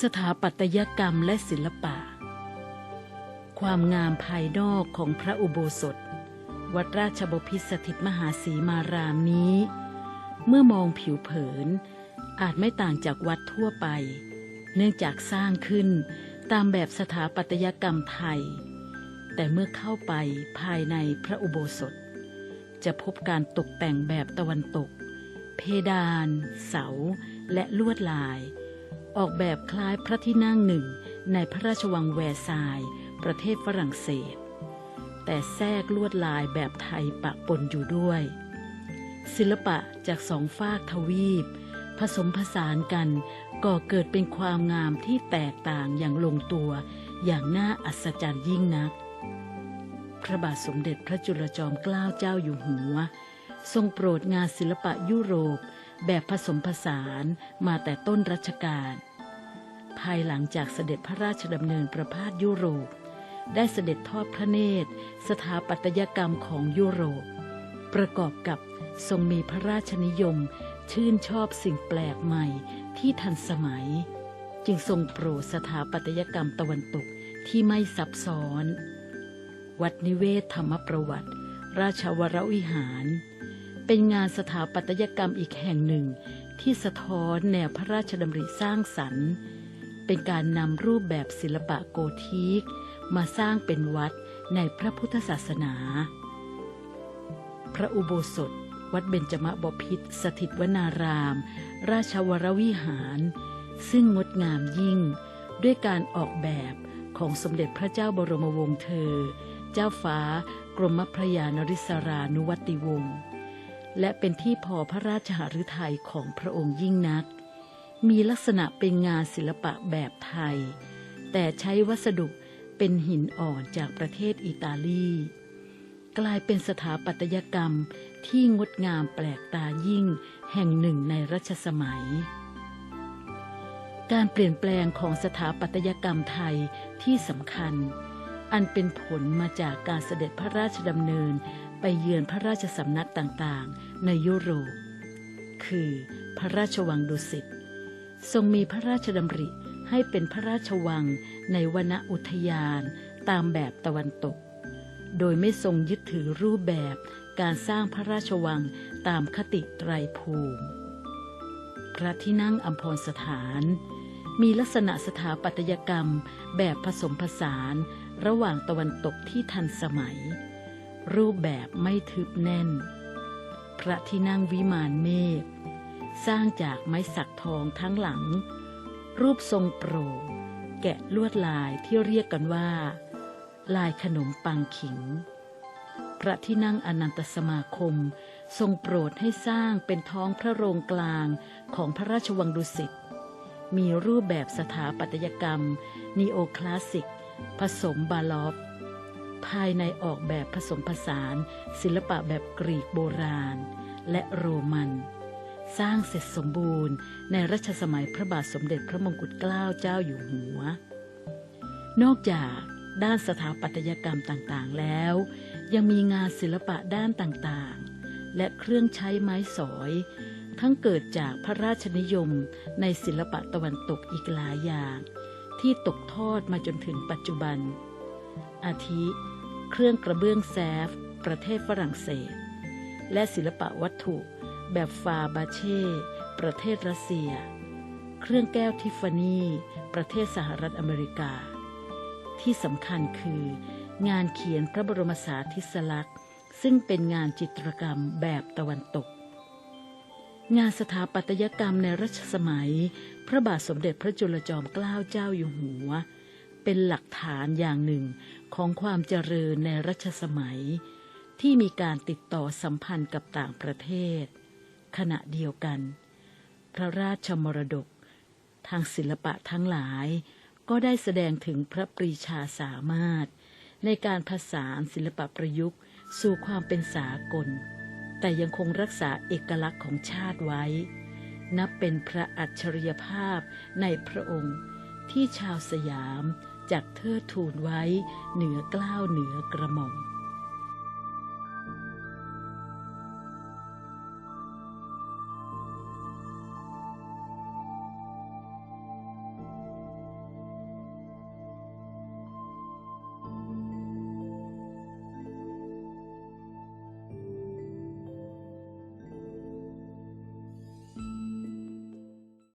สถาปัตยกรรมและศิลปะ ความงามภายนอกของพระอุโบสถ วัดราชบพิสถิตมหาสีมารามนี้ เมื่อมองผิวเผิน อาจไม่ต่างจากวัดทั่วไป เนื่องจากสร้างขึ้นตามแบบสถาปัตยกรรมไทย แต่เมื่อเข้าไปภายในพระอุโบสถ จะพบการตกแต่งแบบตะวันตก เพดาน เสา และลวดลาย ออกแบบคล้ายพระที่นั่งหนึ่งในพระราชวังแวร์ซายประเทศฝรั่งเศส แต่แทรกลวดลายแบบไทยปะปนอยู่ด้วย ศิลปะจากสองฝากทวีป ผสมผสานกันก่อเกิดเป็นความงามที่แตกต่างอย่างลงตัว อย่างน่าอัศจรรย์ยิ่งนัก พระบาทสมเด็จพระจุลจอมเกล้าเจ้าอยู่หัว ทรงโปรดงานศิลปะยุโรปแบบผสมผสานมาแต่ต้นรัชกาล ภายหลังจากเสด็จพระราชดำเนินประพาสยุโรป ได้เสด็จทอดพระเนตร สถาปัตยกรรมของยุโรป ประกอบกับทรงมีพระราชนิยม ชื่นชอบสิ่งแปลกใหม่ที่ทันสมัย จึงทรงโปรดสถาปัตยกรรมตะวันตกที่ไม่ซับซ้อน วัดนิเวศธรรมประวัติ ราชวรวิหาร เป็นงานสถาปัตยกรรมอีกแห่งหนึ่งที่สะท้อนแนวพระราชดำริสร้างสรรค์ เป็นการนำรูปแบบศิลปะโกธิก มาสร้างเป็นวัดในพระพุทธศาสนา พระอุโบสถ วัดเบญจมบพิตรสถิตวนาราม ราชวรวิหาร ซึ่งงดงามยิ่ง ด้วยการออกแบบของสมเด็จพระเจ้าบรมวงศ์เธอ เจ้าฟ้ากรมพระยานริศรานุวัติวงศ์ และเป็นที่พอพระราชหฤทัยของพระองค์ยิ่งนัก มีลักษณะเป็นงานศิลปะแบบไทย แต่ใช้วัสดุเป็นหินอ่อนจากประเทศอิตาลี กลายเป็นสถาปัตยกรรมที่งดงามแปลกตายิ่งแห่งหนึ่งในรัชสมัย การเปลี่ยนแปลงของสถาปัตยกรรมไทยที่สำคัญ อันเป็นผลมาจากการเสด็จพระราชดำเนินไปเยือนพระราชสำนักต่างๆ ในยุโรป คือพระราชวังดุสิต ทรงมีพระราชดำริให้เป็นพระราชวังในวนอุทยานตามแบบตะวันตก โดยไม่ทรงยึดถือรูปแบบการสร้างพระราชวังตามคติไตรภูมิ พระที่นั่งอัมพรสถาน มีลักษณะสถาปัตยกรรมแบบผสมผสานระหว่างตะวันตกที่ทันสมัย รูปแบบไม่ทึบแน่น พระที่นั่งวิมานเมฆ สร้างจากไม้สักทองทั้งหลัง รูปทรงโปร่งแกะลวดลายที่เรียกกันว่า ลายขนมปังขิง พระที่นั่งอนันตสมาคม ทรงโปรดให้สร้างเป็นท้องพระโรงกลางของพระราชวังดุสิตมีรูปแบบสถาปัตยกรรม นีโอคลาสสิก ผสมบาลอฟ ภายในออกแบบผสมผสาน ศิลปะแบบกรีกโบราณ และโรมัน สร้างเสร็จสมบูรณ์ ในรัชสมัยพระบาทสมเด็จพระมงกุฎเกล้าเจ้าอยู่หัว นอกจากด้านสถาปัตยกรรมต่างๆแล้ว ยังมีงานศิลปะด้านต่างๆ และเครื่องใช้ไม้สอย ทั้งเกิดจากพระราชนิยมในศิลปะตะวันตกอีกหลายอย่าง ที่ตกทอดมาจนถึงปัจจุบัน อาทิ เครื่องกระเบื้องแซฟ ประเทศฝรั่งเศส และศิลปะวัตถุ แบบฟาบาเช่ ประเทศรัสเซีย เครื่องแก้วทิฟฟานีประเทศสหรัฐอเมริกา ที่สำคัญคือ งานเขียนพระบรมสาธิสลักษณ์ ซึ่งเป็นงานจิตรกรรมแบบตะวันตก งานสถาปัตยกรรมในรัชสมัย พระบาทสมเด็จพระจุลจอมเกล้าเจ้าอยู่หัว เป็นหลักฐานอย่างหนึ่งของความเจริญในรัชสมัยที่มีการติดต่อสัมพันธ์กับต่างประเทศ ขณะเดียวกัน พระราชมรดก ทางศิลปะทั้งหลาย ก็ได้แสดงถึงพระปรีชาสามารถ ในการผสานศิลปะประยุกต์ สู่ความเป็นสากล แต่ยังคงรักษาเอกลักษณ์ของชาติไว้ นับเป็นพระอัจฉริยภาพในพระองค์ที่ชาวสยามจักเทิดทูนไว้เหนือกล้าวเหนือกระหม่อม